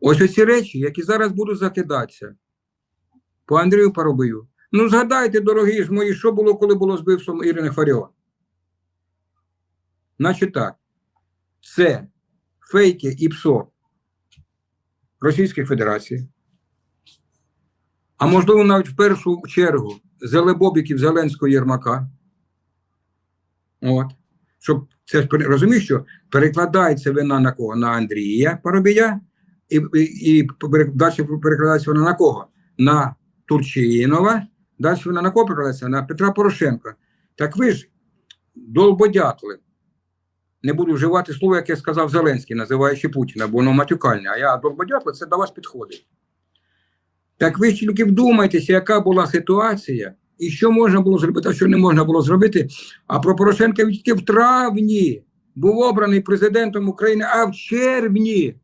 Ось оці речі, які зараз будуть закидатися по Андрію Парубію. Ну, згадайте, дорогі ж мої, що було, коли було збивством Ірини Фаріон. Значить так, це фейки і ПСО Російської Федерації, а можливо, навіть в першу чергу зелебобіків Зеленського Єрмака. От. Щоб це розумієш, що перекладається вина на кого? На Андрія Парубія, і, і, далі перекладається вона на кого? На Турчинова, далі вона на кого перекладається? На Петра Порошенка. Так ви ж долбодятли. Не буду вживати слово, яке сказав Зеленський, називаючи Путіна, бо воно матюкальне. А я долбодятли, це до вас підходить. Так ви ж тільки вдумайтеся, яка була ситуація, і що можна було зробити, а що не можна було зробити. А про Порошенка тільки в травні був обраний президентом України, а в червні